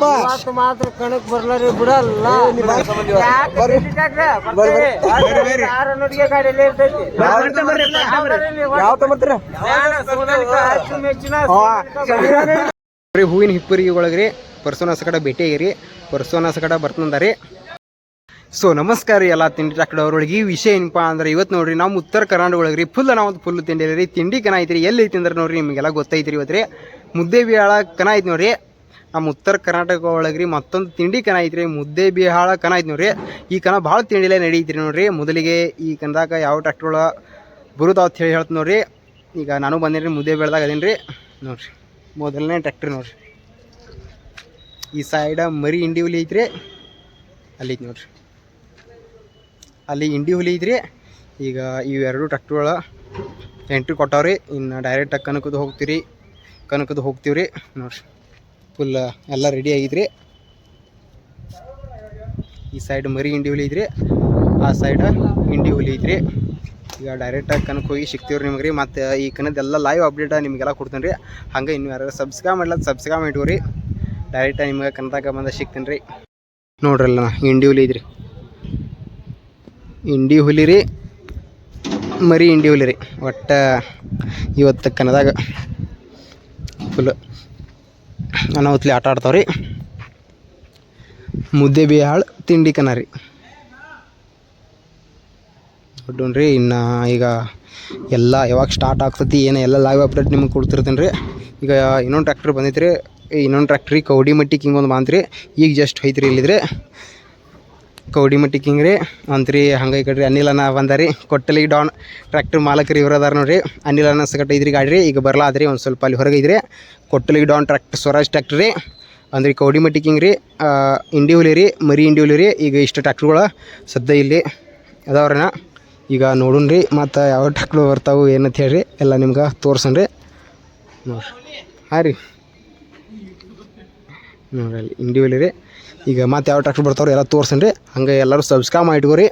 ಮಾತ್ರ ಕಣಕ್ ಬರ್ಲಾರಿ ಬಿಡಲ್ಲ. ಗಾಡಿಯಲ್ಲಿ ಇರ್ತೈತಿ. ಯಾವ ಹೂವಿನ ಹಿಪ್ಪರಿಗೆ ಒಳಗ್ರಿ ಪರ್ಸೋನಸ್ ಕಡೆ ಭೇಟಿ ಆಗಿರಿ ಪರ್ಸೋನಸ್ ಕಡೆ ಬರ್ತಂದಾರಿ. ಸೊ ನಮಸ್ಕಾರ ರೀ ಎಲ್ಲ ತಿಂಡಿ ಟಾಕಡ್ ಅವ್ರೊಳಗೆ ಈ ವಿಷಯ ಏನಪ್ಪ ಅಂದ್ರೆ ಇವತ್ತು ನೋಡ್ರಿ ನಮ್ಮ ಉತ್ತರ ಕರ್ನಾಟಕ ಒಳಗೆ ರೀ ಫುಲ್ ನಾವು ಫುಲ್ ತಿಂಡಿ ರೀ. ತಿಂಡಿ ಕನ ಐತ್ರಿ ಎಲ್ಲಿ ತಿಂದ್ರೆ ಅಂದ್ರೆ ನೋಡ್ರಿ ನಿಮಗೆಲ್ಲ ಗೊತ್ತೈತ್ರಿ ಇವತ್ತು ರೀ ಮುದ್ದೆ ಬಿಹಾಳ ಕನ ಐತಿ ನೋಡ್ರಿ. ನಮ್ಮ ಉತ್ತರ ಕರ್ನಾಟಕ ಒಳಗೆ ರೀ ಮತ್ತೊಂದು ತಿಂಡಿ ಕನ ಐತ್ರಿ, ಮುದ್ದೆ, ಬಿಹಾಳ ಕನ ಐತಿ ನೋಡ್ರಿ. ಈ ಕನ ಭಾಳ ತಿಂಡಿಲೇ ನಡೀತ್ರಿ ನೋಡ್ರಿ. ಮೊದಲಿಗೆ ಈ ಕನದಾಗ ಯಾವ ಟ್ರ್ಯಾಕ್ಟರ್ ಒಳಗೆ ಅಂತ ಹೇಳಿ ಹೇಳ್ತೀನಿ ನೋಡ್ರಿ. ಈಗ ನಾನು ಬಂದೇನಿ ಮುದ್ದೆ ಬೆಳೆದಾಗ ಅದೇನು ರೀ ನೋಡ್ರಿ, ಮೊದಲನೇ ಟ್ರ್ಯಾಕ್ಟ್ರಿ ನೋಡ್ರಿ. ಈ ಸೈಡ ಮರಿ ಇಂಡಿ ಹುಲಿ ಐತ್ರಿ. ಅಲ್ಲಿ ಐತಿ ನೋಡ್ರಿ. ಅಲ್ಲಿ ಇಂಡಿ ಹುಲಿ ಐತ್ರಿ. ಈಗ ಇವೆರಡು ಟ್ರ್ಯಾಕ್ಟ್ರುಗಳ ಎಂಟ್ರಿ ಕೊಟ್ಟವ್ರಿ. ಇನ್ನು ಡೈರೆಕ್ಟಾಗಿ ಕನಕದ ಹೋಗ್ತೀರಿ ಕನಕದ ಹೋಗ್ತೀವಿ ರೀ ನೋಡ್ರಿ. ಫುಲ್ ಎಲ್ಲ ರೆಡಿ ಆಗಿದ್ರಿ. ಈ ಸೈಡ್ ಮರಿ ಹಿಂಡಿ ಹುಲಿ ಇದ್ರಿ. ಆ ಸೈಡ್ ಹಿಂಡಿ ಹುಲಿ ಐತ್ರಿ ಈಗ ಡೈರೆಕ್ಟಾಗಿ ಕನಕ್ ಹೋಗಿ ಸಿಗ್ತೀವಿ ರೀ ನಿಮಗೆ ರೀ. ಮತ್ತು ಈ ಕನದೆಲ್ಲ ಲೈವ್ ಅಪ್ಡೇಟ ನಿಮಗೆಲ್ಲ ಕೊಡ್ತೀನಿ ರೀ. ಹಂಗೆ ಇನ್ನು ಯಾರು ಸಬ್ಸ್ಕ್ರೈಬ್ ಮಾಡಲ್ಲ ಸಬ್ಸ್ಕ್ರೈಬ್ ಮಾಡಿವ್ರಿ ಡೈರೆಕ್ಟಾಗಿ ನಿಮ್ಗೆ ಕನದಾಗ ಬಂದ ಸಿಗ್ತೀನಿ ರೀ. ನೋಡ್ರಲ್ಲ ಹಿಂಡಿ ಹುಲಿ ಇದ್ರಿ. ಹಿಂಡಿ ಹುಲಿ ರೀ. ಮರಿ ಹಿಂಡಿ ಹುಲಿ ರೀ. ಒಟ್ಟು ಇವತ್ತು ಕನದಾಗ ಫುಲ್ ಅನಾಹುತ್ಲಿ ಆಟ ಆಡ್ತಾವ್ರಿ. ಮುದ್ದೆ ಬಿಹಾಳ್, ತಿಂಡಿ ಕನ ರೀ ಇನ್ನು ಈಗ ಎಲ್ಲ ಯಾವಾಗ ಸ್ಟಾರ್ಟ್ ಆಗ್ತತಿ, ಏನು ಎಲ್ಲ ಲೈವ್ ಅಪ್ಡೇಟ್ ನಿಮ್ಗೆ ಕೊಡ್ತಿರ್ತೀನಿ ರೀ ಈಗ ಇನ್ನೊಂದು ಟ್ರ್ಯಾಕ್ಟ್ರ್ ಬಂದೈತೆ ರೀ ಇನ್ನೊಂದು ಟ್ರ್ಯಾಕ್ಟ್ರಿ ಕೌಡಿ ಮಟ್ಟಿ ಹಿಂಗೊಂದು ಬಂತ್ರಿ. ಈಗ ಜಸ್ಟ್ ಐತ್ರಿ ಇಲ್ಲಿದ್ರೆ. ಕೌಡಿ ಮಟ್ಟಿ ಕಿಂಗ್ ರೀ. ಅಂತ್ರಿ ಹಂಗೆ ಈ ಕಡೆ ರೀ ಅನಿಲ್ ಅನ್ನ ಬಂದಾರಿ. ಕೊಟ್ಟಲಿ ಡಾನ್ ಟ್ರ್ಯಾಕ್ಟರ್ ಮಾಲಕರು ಇವ್ರು ಅದಾರ ನೋಡ್ರಿ. ಅನಿಲ್ ಅನ್ನ ಸಗಟ್ ಇದ್ರಿ ಗಾಡಿ ರೀ. ಈಗ ಬರಲಾದ್ರಿ ಒಂದು ಸ್ವಲ್ಪ ಅಲ್ಲಿ ಹೊರಗೆ ಇದ್ರಿ. ಕೊಟ್ಟಲಿ ಡಾನ್ ಟ್ರ್ಯಾಕ್ಟರ್ ಸ್ವರಾಜ್ ಟ್ರ್ಯಾಕ್ಟರ್ ರೀ. ಅಂದ್ರೆ ಕೌಡಿ ಮಟ್ಟಿ ಕಿಂಗ್ ರೀ. ಇಂಡಿ ಹುಲಿ ರೀ, ಮರಿ ಇಂಡಿ ಹುಲಿ ರೀ. ಈಗ ಇಷ್ಟು ಟ್ರ್ಯಾಕ್ಟ್ರುಗಳು ಸದ್ಯ ಇಲ್ಲಿ ಅದಾವ್ರಣ ಈಗ ನೋಡೋಣ ರೀ ಮತ್ತು ಯಾವ ಟ್ರ್ಯಾಕ್ಟ್ರು ಬರ್ತಾವೆ ಏನಂತ ಹೇಳ್ರಿ. ಎಲ್ಲ ನಿಮ್ಗೆ ತೋರ್ಸನ್ ರೀ ನೋಡ್ರಿ. ಹಾಂ ರೀ. ನೋಡ್ರಿ ಅಲ್ಲಿ ಇಂಡಿ ಹುಲಿ ರೀ. ಈಗ ಮತ್ತೆ ಯಾವ ಟ್ರ್ಯಾಕ್ಟರ್ ಬರ್ತಾವ್ರಿ ಎಲ್ಲ ತೋರ್ಸನ್ ರೀ ಹಂಗೆ ಎಲ್ಲರೂ ಸಬ್ಸ್ಕ್ರೈಬ್ ಮಾಡಿ ಇಟ್ಕೋರಿ